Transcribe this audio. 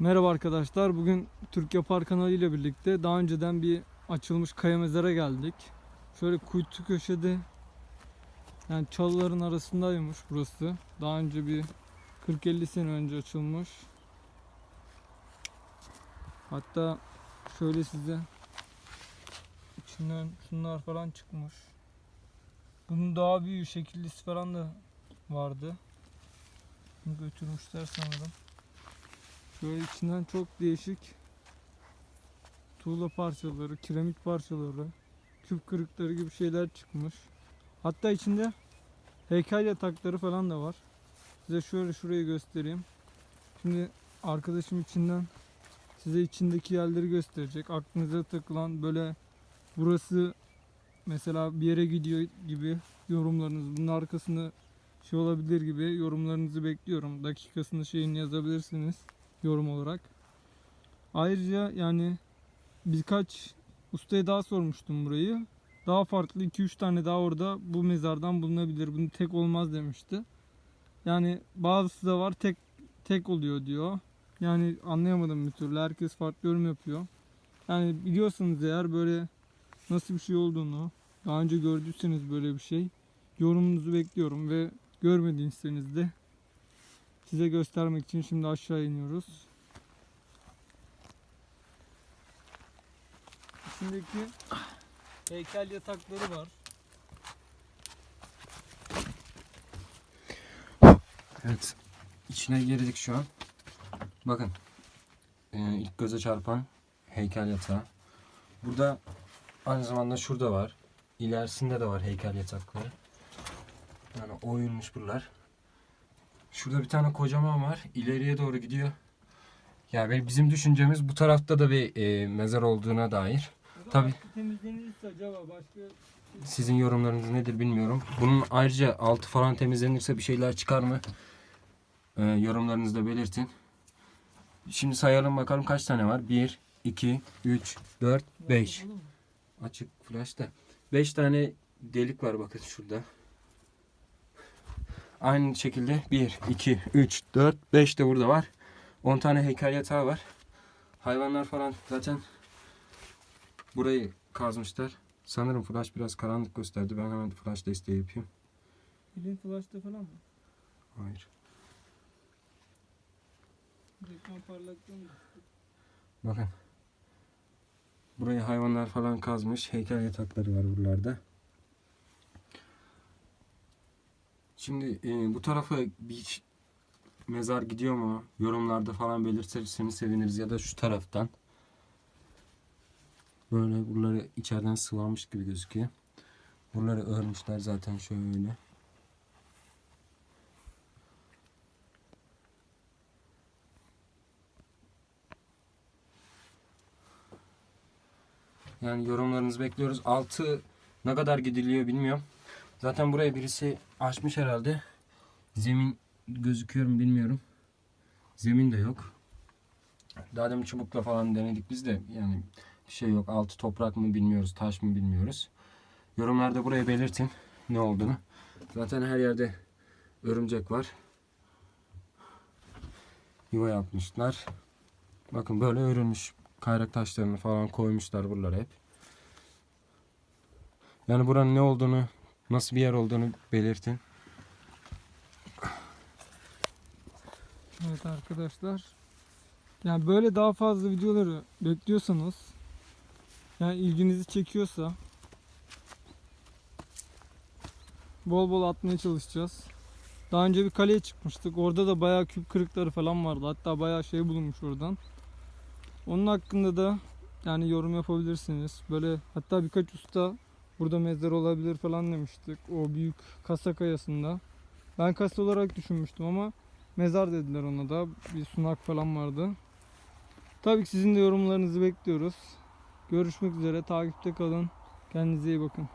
Merhaba arkadaşlar. Bugün Türk Yapar kanalı ile birlikte daha önceden bir açılmış kaya mezara geldik. Şöyle kuytu köşede yani çalıların arasındaymış burası. Daha önce bir 40-50 sene önce açılmış. Hatta şöyle size içinden şunlar falan çıkmış. Bunun daha büyük şekillisi falan da vardı. Bunu götürmüşler sanırım. Böyle içinden çok değişik tuğla parçaları, kiremit parçaları, küp kırıkları gibi şeyler çıkmış. Hatta içinde heykel yatakları falan da var. Size şöyle şurayı göstereyim. Şimdi arkadaşım içinden size içindeki yerleri gösterecek. Aklınıza takılan böyle burası mesela bir yere gidiyor gibi yorumlarınız bunun arkasında şey olabilir gibi yorumlarınızı bekliyorum. Dakikasını şeyini yazabilirsiniz yorum olarak. Ayrıca yani birkaç ustaya daha sormuştum burayı. Daha farklı 2-3 tane daha orada bu mezardan bulunabilir. Bunu tek olmaz demişti. Yani bazısı da var tek tek oluyor diyor. Yani anlayamadım bir türlü. Herkes farklı yorum yapıyor. Yani biliyorsunuz eğer böyle nasıl bir şey olduğunu daha önce gördüyseniz böyle bir şey yorumunuzu bekliyorum ve görmediyseniz de size göstermek için şimdi aşağı iniyoruz. İçindeki heykel yatakları var. Evet. İçine girdik şu an. Bakın. Ee, ilk göze çarpan heykel yatağı. Burada aynı zamanda şurada var. İlerisinde de var heykel yatakları. Yani oyulmuş buralar. Şurada bir tane kocaman var. İleriye doğru gidiyor. Yani bizim düşüncemiz bu tarafta da bir e, mezar olduğuna dair. Acaba başka Sizin yorumlarınız nedir bilmiyorum. Bunun ayrıca altı falan temizlenirse bir şeyler çıkar mı? Ee, yorumlarınızı da belirtin. Şimdi sayalım bakalım kaç tane var? 1, 2, 3, 4, 5. Yapalım mı? Açık flash'ta. 5 tane delik var bakın şurada. Aynı şekilde 1, 2, 3, 4, 5 de burada var. 10 tane heykel yatağı var. Hayvanlar falan zaten burayı kazmışlar. Sanırım flash biraz karanlık gösterdi. Ben hemen flash desteği yapayım. Pilin flash'ta falan mı? Hayır. Reklam parlaklığı mı? Bakın. Burayı hayvanlar falan kazmış. Heykel yatakları var buralarda. Şimdi e, bu tarafa bir mezar gidiyor mu? Yorumlarda falan belirtirseniz seviniriz. Ya da şu taraftan. Böyle buraları içeriden sıvamış gibi gözüküyor. Buraları örmüşler zaten şöyle. Yani yorumlarınızı bekliyoruz. Altı ne kadar gidiliyor bilmiyorum. Zaten buraya birisi açmış herhalde. Zemin gözüküyor mu bilmiyorum. Zemin de yok. Daha demin çubukla falan denedik biz de yani bir şey yok. Altı toprak mı bilmiyoruz, taş mı bilmiyoruz. Yorumlarda buraya belirtin ne olduğunu. Zaten her yerde örümcek var. Yuva yapmışlar. Bakın böyle örülmüş kayrak taşlarını falan koymuşlar buralara hep. Yani buranın ne olduğunu, nasıl bir yer olduğunu belirtin. Evet arkadaşlar. Yani böyle daha fazla videoları bekliyorsanız yani ilginizi çekiyorsa bol bol atmaya çalışacağız. Daha önce bir kaleye çıkmıştık. Orada da bayağı küp kırıkları falan vardı. Hatta bayağı şey bulunmuş oradan. Onun hakkında da yani yorum yapabilirsiniz. Böyle hatta birkaç usta burada mezar olabilir falan demiştik. O büyük kasa kayasında. Ben kasa olarak düşünmüştüm ama mezar dediler ona da. Bir sunak falan vardı. Tabii ki sizin de yorumlarınızı bekliyoruz. Görüşmek üzere. Takipte kalın. Kendinize iyi bakın.